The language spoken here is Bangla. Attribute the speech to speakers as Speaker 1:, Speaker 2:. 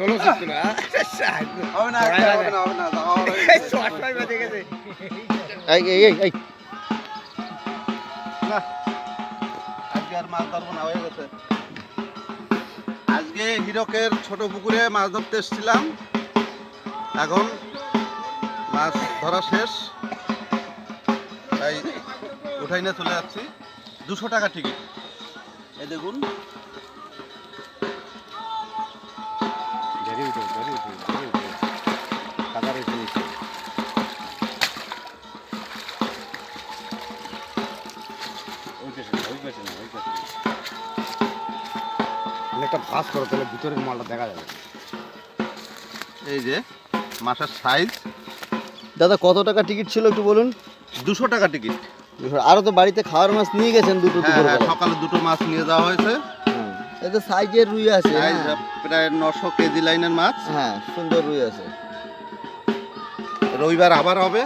Speaker 1: তোলো শিখতো না
Speaker 2: হবে না হবে না হবে না না।
Speaker 3: এই এই এই এই
Speaker 2: না। আজকে আর মাছ ধরবো না হয়ে গেছে। আজকে হিরকের ছোট পুকুরে মাছ ধরতে এসেছিলাম। এখন মাছ ধরা শেষ। তাই উঠাই নিয়ে চলে যাচ্ছি। দুশো টাকা টিকিট। এই দেখুন।
Speaker 1: রেখে ওই পেছনে ওই পেছনে একটা ভাস করো তাহলে ভিতরের মালটা দেখা যাবে।
Speaker 2: এই যে মাছের সাইজ
Speaker 3: দাদা কত টাকা টিকিট ছিল একটু বলুন?
Speaker 2: দুশো টাকা টিকিট
Speaker 3: আরও তো বাড়িতে খাওয়ার মাছ নিয়ে গেছেন দুটো
Speaker 2: হ্যাঁ হ্যাঁ সকালে দুটো মাছ নিয়ে যাওয়া হয়েছে।
Speaker 3: তো সাইজের রুই আছে হ্যাঁ।
Speaker 2: প্রায় নশো কেজি লাইনের মাছ।
Speaker 3: হ্যাঁ সুন্দর রুই আছে।
Speaker 2: রবিবার আবার হবে।